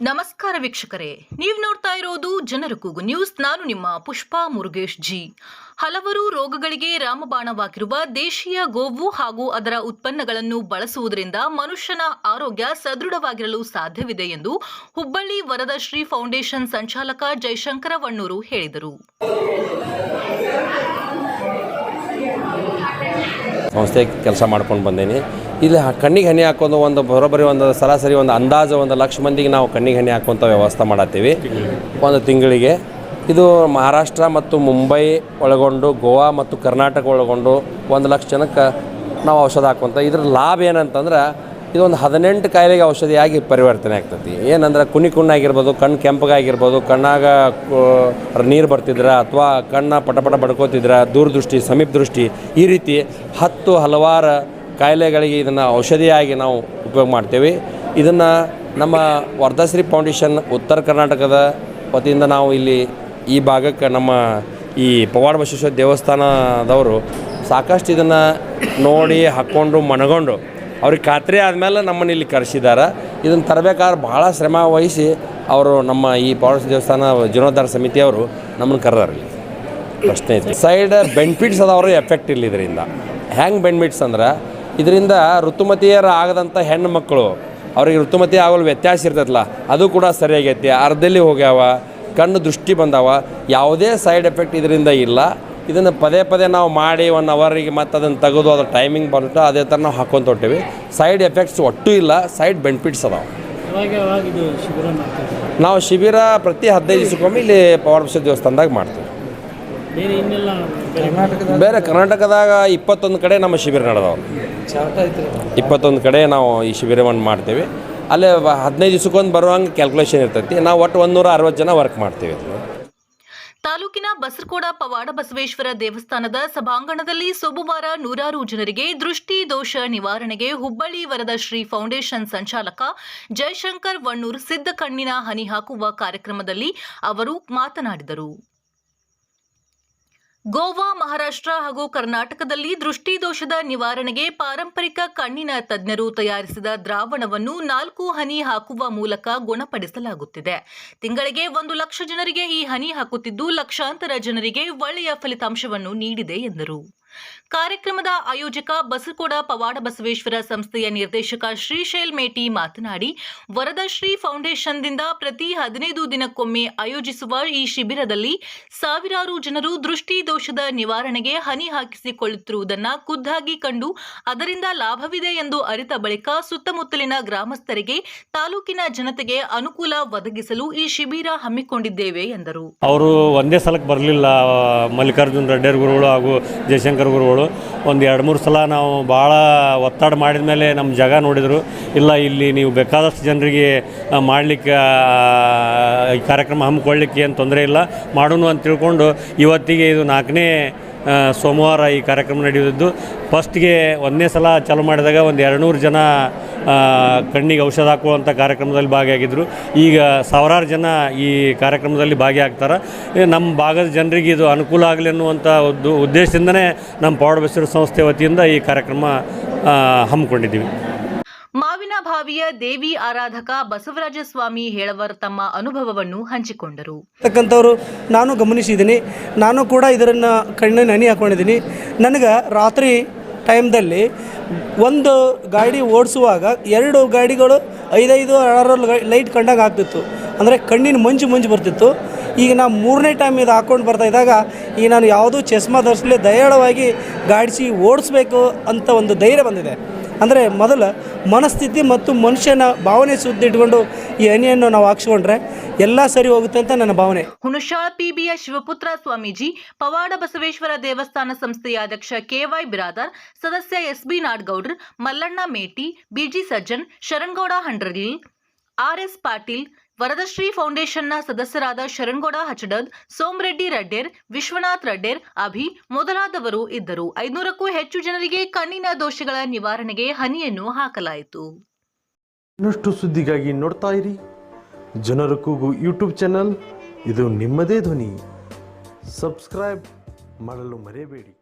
ನಮಸ್ಕಾರ ವೀಕ್ಷಕರೇ, ನೀವು ನೋಡ್ತಾ ಇರೋದು ಜನರ ಕೂಗು ನ್ಯೂಸ್. ನಾನು ನಿಮ್ಮ ಪುಷ್ಪಾ ಮುರುಗೇಶ್ ಜಿ. ಹಲವರು ರೋಗಗಳಿಗೆ ರಾಮಬಾಣವಾಗಿರುವ ದೇಶೀಯ ಗೋವು ಹಾಗೂ ಅದರ ಉತ್ಪನ್ನಗಳನ್ನು ಬಳಸುವುದರಿಂದ ಮನುಷ್ಯನ ಆರೋಗ್ಯ ಸದೃಢವಾಗಿರಲು ಸಾಧ್ಯವಿದೆ ಎಂದು ಹುಬ್ಬಳ್ಳಿ ವರದಶ್ರೀ ಫೌಂಡೇಶನ್ ಸಂಚಾಲಕ ಜಯಶಂಕರ ವಣ್ಣೂರು ಹೇಳಿದರು. ಸಂಸ್ಥೆ ಕೆಲಸ ಮಾಡ್ಕೊಂಡು ಬಂದೇನೆ. ಇಲ್ಲಿ ಕಣ್ಣಿಗೆ ಹನಿ ಹಾಕೋದು ಒಂದು ಬರೋಬ್ಬರಿ ಒಂದು ಸರಾಸರಿ ಒಂದು ಅಂದಾಜು ಒಂದು ಲಕ್ಷ ಮಂದಿಗೆ ನಾವು ಕಣ್ಣಿಗೆ ಹನಿ ಹಾಕುವಂಥ ವ್ಯವಸ್ಥೆ ಮಾಡತ್ತೀವಿ. ಒಂದು ತಿಂಗಳಿಗೆ. ಇದು ಮಹಾರಾಷ್ಟ್ರ ಮತ್ತು ಮುಂಬೈ ಒಳಗೊಂಡು, ಗೋವಾ ಮತ್ತು ಕರ್ನಾಟಕ ಒಳಗೊಂಡು ಒಂದು ಲಕ್ಷ ಜನಕ್ಕೆ ನಾವು ಔಷಧ ಹಾಕುವಂಥ ಇದ್ರ ಲಾಭ ಏನಂತಂದ್ರೆ ಇದೊಂದು ಹದಿನೆಂಟು ಕಾಯಿಲೆಗೆ ಔಷಧಿಯಾಗಿ ಪರಿವರ್ತನೆ ಆಗ್ತೈತಿ. ಏನಂದ್ರೆ ಕುಣಿ ಕುಣ್ಣಾಗಿರ್ಬೋದು ಕಣ್ಣು ಕೆಂಪಗಾಗಿರ್ಬೋದು, ಕಣ್ಣಾಗ ನೀರು ಬರ್ತಿದ್ರ ಅಥವಾ ಕಣ್ಣ ಪಟಪಟ ಪಟ ಬಡ್ಕೋತಿದ್ರ, ದೂರದೃಷ್ಟಿ ಸಮೀಪ ದೃಷ್ಟಿ ಈ ರೀತಿ ಹತ್ತು ಹಲವಾರು ಕಾಯಿಲೆಗಳಿಗೆ ಇದನ್ನು ಔಷಧಿಯಾಗಿ ನಾವು ಉಪಯೋಗ ಮಾಡ್ತೇವೆ. ಇದನ್ನು ನಮ್ಮ ವರ್ಧಶ್ರೀ ಫೌಂಡೇಶನ್ ಉತ್ತರ ಕರ್ನಾಟಕದ ವತಿಯಿಂದ ನಾವು ಇಲ್ಲಿ ಈ ಭಾಗಕ್ಕೆ ನಮ್ಮ ಈ ಪವಾಡ ಬಸವೇಶ್ವರ ದೇವಸ್ಥಾನದವರು ಸಾಕಷ್ಟು ಇದನ್ನು ನೋಡಿ, ಹಾಕ್ಕೊಂಡು, ಮನಗೊಂಡು ಅವ್ರಿಗೆ ಖಾತ್ರಿ ಆದಮೇಲೆ ನಮ್ಮನ್ನು ಇಲ್ಲಿ ಕರೆಸಿದ್ದಾರೆ ಇದನ್ನು ತರಬೇಕಾದ್ರೆ ಭಾಳ ಶ್ರಮ ವಹಿಸಿ ಅವರು ನಮ್ಮ ಈ ಪೌರಸ್ ದೇವಸ್ಥಾನ ಜೀರ್ಣೋದ್ಧಾರ ಸಮಿತಿಯವರು ನಮ್ಮನ್ನು ಕರೆದಾರೆ ಪ್ರಶ್ನೆ ಐತಿ. ಸೈಡ್ ಬೆನಿಫಿಟ್ಸ್ ಅದಾವ್ರಿ, ಎಫೆಕ್ಟ್ ಇಲ್ಲ ಇದರಿಂದ. ಹ್ಯಾಂಗೆ ಬೆನಿಫಿಟ್ಸ್ ಅಂದ್ರೆ, ಇದರಿಂದ ಋತುಮತಿಯರ ಆಗದಂಥ ಹೆಣ್ಣು ಮಕ್ಕಳು, ಅವ್ರಿಗೆ ಋತುಮತಿ ಆಗಲು ವ್ಯತ್ಯಾಸ ಇರ್ತೈತಲ್ಲ, ಅದು ಕೂಡ ಸರಿಯಾಗೈತಿ. ಅರ್ಧದಲ್ಲಿ ಹೋಗ್ಯಾವ, ಕಣ್ಣು ದೃಷ್ಟಿ ಬಂದಾವ, ಯಾವುದೇ ಸೈಡ್ ಎಫೆಕ್ಟ್ ಇದರಿಂದ ಇಲ್ಲ. ಇದನ್ನು ಪದೇ ಪದೇ ನಾವು ಮಾಡಿ ಒನ್ ಅವರಿಗೆ ಮತ್ತು ಅದನ್ನು ತೆಗೆದು ಅದ್ರ ಟೈಮಿಂಗ್ ಬಂದ್ಬಿಟ್ಟು ಅದೇ ಥರ ನಾವು ಹಾಕ್ಕೊಂತ ಹೊಟ್ಟೀವಿ ಸೈಡ್ ಎಫೆಕ್ಟ್ಸ್ ಒಟ್ಟು ಇಲ್ಲ ಸೈಡ್ ಬೆನಿಫಿಟ್ಸ್ ಅದಾವೆ. ಯಾವಾಗ ಯಾವಾಗ ಇದು ಶಿಬಿರ ನಾವು ಶಿಬಿರ ಪ್ರತಿ ಹದಿನೈದು ದಿವಸಕ್ಕೊಮ್ಮೆ ಇಲ್ಲಿ ಪವಾಡ ಬಸವ ದೇವಸ್ಥಾನದಾಗ ಮಾಡ್ತೀವಿ. ಬೇರೆ ಕರ್ನಾಟಕದಾಗ? ಇಪ್ಪತ್ತೊಂದು ಕಡೆ ನಮ್ಮ ಶಿಬಿರ ನಡೆದವು. ಇಪ್ಪತ್ತೊಂದು ಕಡೆ ನಾವು ಈ ಶಿಬಿರವನ್ನು ಮಾಡ್ತೀವಿ. ಅಲ್ಲೇ ಹದಿನೈದು ದಿವಸಕ್ಕೊಂದು ಬರುವಂಗೆ ಕ್ಯಾಲ್ಕುಲೇಷನ್ ಇರ್ತೈತಿ. ನಾವು ಒಟ್ಟು ಒಂದೂರ ಅರವತ್ತು ಜನ ವರ್ಕ್ ಮಾಡ್ತೀವಿ. ತಾಲೂಕಿನ ಬಸರಕೋಡ ಪವಾಡ ಬಸವೇಶ್ವರ ದೇವಸ್ಥಾನದ ಸಭಾಂಗಣದಲ್ಲಿ ಸೋಮವಾರ ನೂರಾರು ಜನರಿಗೆ ದೃಷ್ಟಿ ದೋಷ ನಿವಾರಣೆಗೆ ಹುಬ್ಬಳ್ಳಿ ವರದ ಶ್ರೀ ಫೌಂಡೇಶನ್ ಸಂಚಾಲಕ ಜಯಶಂಕರ್ ವಣ್ಣೂರ್ ಸಿದ್ಧ ಕಣ್ಣಿನ ಹನಿ ಹಾಕುವ ಕಾರ್ಯಕ್ರಮದಲ್ಲಿ ಅವರು ಮಾತನಾಡಿದರು. ಗೋವಾ, ಮಹಾರಾಷ್ಟ್ರ ಹಾಗೂ ಕರ್ನಾಟಕದಲ್ಲಿ ದೃಷ್ಟಿದೋಷದ ನಿವಾರಣೆಗೆ ಪಾರಂಪರಿಕ ಕಣ್ಣಿನ ತಜ್ಞರು ತಯಾರಿಸಿದ ದ್ರಾವಣವನ್ನು ನಾಲ್ಕು ಹನಿ ಹಾಕುವ ಮೂಲಕ ಗುಣಪಡಿಸಲಾಗುತ್ತಿದೆ. ತಿಂಗಳಿಗೆ ಒಂದು ಲಕ್ಷ ಜನರಿಗೆ ಈ ಹನಿ ಹಾಕುತ್ತಿದ್ದು ಲಕ್ಷಾಂತರ ಜನರಿಗೆ ಒಳ್ಳೆಯ ಫಲಿತಾಂಶವನ್ನು ನೀಡಿದೆ ಎಂದರು. ಕಾರ್ಯಕ್ರಮದ ಆಯೋಜಕ ಬಸಕೋಡ ಪವಾಡ ಬಸವೇಶ್ವರ ಸಂಸ್ಥೆಯ ನಿರ್ದೇಶಕ ಶ್ರೀಶೈಲ್ ಮೇಟಿ ಮಾತನಾಡಿ ವರದಶ್ರೀ ಫೌಂಡೇಶನ್ದಿಂದ ಪ್ರತಿ ಹದಿನೈದು ದಿನಕ್ಕೊಮ್ಮೆ ಆಯೋಜಿಸುವ ಈ ಶಿಬಿರದಲ್ಲಿ ಸಾವಿರಾರು ಜನರು ದೃಷ್ಟಿ ದೋಷದ ನಿವಾರಣೆಗೆ ಹನಿ ಹಾಕಿಸಿಕೊಳ್ಳುತ್ತಿರುವುದನ್ನು ಖುದ್ದಾಗಿ ಕಂಡು, ಅದರಿಂದ ಲಾಭವಿದೆ ಎಂದು ಅರಿತ ಬಳಿಕ ಸುತ್ತಮುತ್ತಲಿನ ಗ್ರಾಮಸ್ಥರಿಗೆ ತಾಲೂಕಿನ ಜನತೆಗೆ ಅನುಕೂಲ ಒದಗಿಸಲು ಈ ಶಿಬಿರ ಹಮ್ಮಿಕೊಂಡಿದ್ದೇವೆ ಎಂದರು. ಅವರು ಒಂದೇ ಸಲಕ್ಕೆ ಬರಲಿಲ್ಲ ಮಲ್ಲಿಕಾರ್ಜುನ್ ರೆಡ್ಡಿ ಗುರುಗಳು ಹಾಗೂ ಜಯಶಂಕರ್ ಗುರುಗಳು, ಒಂದು ಎರಡು ಮೂರು ಸಲ ನಾವು ಭಾಳ ಒತ್ತಡ ಮಾಡಿದ ಮೇಲೆ ನಮ್ಮ ಜಾಗ ನೋಡಿದರು, ಇಲ್ಲ ಇಲ್ಲಿ ನೀವು ಬೇಕಾದಷ್ಟು ಜನರಿಗೆ ಮಾಡಲಿಕ್ಕೆ ಕಾರ್ಯಕ್ರಮ ಹಮ್ಮಿಕೊಳ್ಳಿಕ್ಕೆ ಏನು ತೊಂದರೆ ಇಲ್ಲ ಮಾಡೋಣ ಅಂತ ತಿಳ್ಕೊಂಡು ಇವತ್ತಿಗೆ ಇದು ನಾಲ್ಕನೇ ಸೋಮವಾರ ಈ ಕಾರ್ಯಕ್ರಮ ನಡೆಯುತ್ತಿದ್ದು, ಫಸ್ಟ್ಗೆ ಒಂದನೇ ಸಲ ಚಾಲು ಮಾಡಿದಾಗ ಒಂದು ಎರಡುನೂರು ಜನ ಕಣ್ಣಿಗೆ ಔಷಧ ಹಾಕುವಂಥ ಕಾರ್ಯಕ್ರಮದಲ್ಲಿ ಭಾಗಿಯಾಗಿದ್ದರು ಈಗ ಸಾವಿರಾರು ಜನ ಈ ಕಾರ್ಯಕ್ರಮದಲ್ಲಿ ಭಾಗಿಯಾಗ್ತಾರೆ. ನಮ್ಮ ಭಾಗದ ಜನರಿಗೆ ಇದು ಅನುಕೂಲ ಆಗಲಿ ಅನ್ನುವಂಥ ಉದ್ದೇಶದಿಂದನೇ ನಮ್ಮ ಪೌಡಬಸರು ಸಂಸ್ಥೆ ವತಿಯಿಂದ ಈ ಕಾರ್ಯಕ್ರಮ ಹಮ್ಮಿಕೊಂಡಿದ್ದೀವಿ. ಮಾವಿನ ಭಾವಿಯ ದೇವಿ ಆರಾಧಕ ಬಸವರಾಜ ಸ್ವಾಮಿ ಹೇಳವರ್ ತಮ್ಮ ಅನುಭವವನ್ನು ಹಂಚಿಕೊಂಡರು. ತಕ್ಕಂಥವ್ರು ನಾನು ಗಮನಿಸಿದ್ದೀನಿ. ನಾನು ಕೂಡ ಇದರನ್ನು ಕಣ್ಣಿನ ಹನಿ ಹಾಕೊಂಡಿದ್ದೀನಿ. ನನಗೆ ರಾತ್ರಿ ಟೈಮ್ದಲ್ಲಿ ಒಂದು ಗಾಡಿ ಓಡಿಸುವಾಗ ಎರಡು ಗಾಡಿಗಳು ಐದೈದು ಆರು ಲೈಟ್ ಕಂಡಂಗೆ ಆಗ್ತಿತ್ತು. ಅಂದರೆ ಕಣ್ಣಿನ ಮಂಜು ಮಂಜು ಬರ್ತಿತ್ತು. ಈಗ ನಾನು ಮೂರನೇ ಟೈಮ್ ಇದು ಹಾಕೊಂಡು ಬರ್ತಾ ಇದ್ದಾಗ ಈಗ ನಾನು ಯಾವುದೂ ಚಸ್ಮಾ ಧರಿಸಲೇ ದಯಾಳವಾಗಿ ಗಾಡಿಸಿ ಓಡಿಸ್ಬೇಕು ಅಂತ ಒಂದು ಧೈರ್ಯ ಬಂದಿದೆ. ಅಂದರೆ ಮೊದಲು ಮನಸ್ಥಿತಿ ಮತ್ತು ಮನುಷ್ಯನ ಭಾವನೆ ಸುದ್ದಿ ಇಟ್ಕೊಂಡು ಈ ಹನಿಯನ್ನು ನಾವು ಹಾಕ್ಸ್ಕೊಂಡ್ರೆ ಎಲ್ಲ ಸರಿ ಹೋಗುತ್ತೆ ಅಂತ ನನ್ನ ಭಾವನೆ. ಹುಣಶಾಳ ಪಿಬಿಯ ಶಿವಪುತ್ರ ಸ್ವಾಮೀಜಿ, ಪವಾಡ ಬಸವೇಶ್ವರ ದೇವಸ್ಥಾನ ಸಂಸ್ಥೆಯ ಅಧ್ಯಕ್ಷ ಕೆವೈ ಬಿರಾದಾರ್, ಸದಸ್ಯ SB Nadgoudr, Mallanna Meti, BG Sajjan, Sharangouda R RS Patil Varadashri ಫೌಂಡೇಶನ್ನ ಸದಸ್ಯರಾದ ಶರಣ್ಗೌಡ ಹಚಡದ್, ಸೋಮರೆಡ್ಡಿ ರಡ್ಡೇರ್, ವಿಶ್ವನಾಥ್ ರಡ್ಡೇರ್, ಅಭಿ ಮೊದಲಾದವರು ಇದ್ದರು. ಐನೂರಕ್ಕೂ ಹೆಚ್ಚು ಜನರಿಗೆ ಕಣ್ಣಿನ ದೋಷಗಳ ನಿವಾರಣೆಗೆ ಹನಿಯನ್ನು ಹಾಕಲಾಯಿತು. ಇನ್ನಷ್ಟು ಸುದ್ದಿಗಾಗಿ ನೋಡ್ತಾ ಇರಿ. ಜನರ ಕೂಗು ಯೂಟ್ಯೂಬ್ ಚಾನಲ್. ಇದು ನಿಮ್ಮದೇ ಧ್ವನಿ. ಸಬ್ಸ್ಕ್ರೈಬ್ ಮಾಡಲು ಮರೆಯಬೇಡಿ.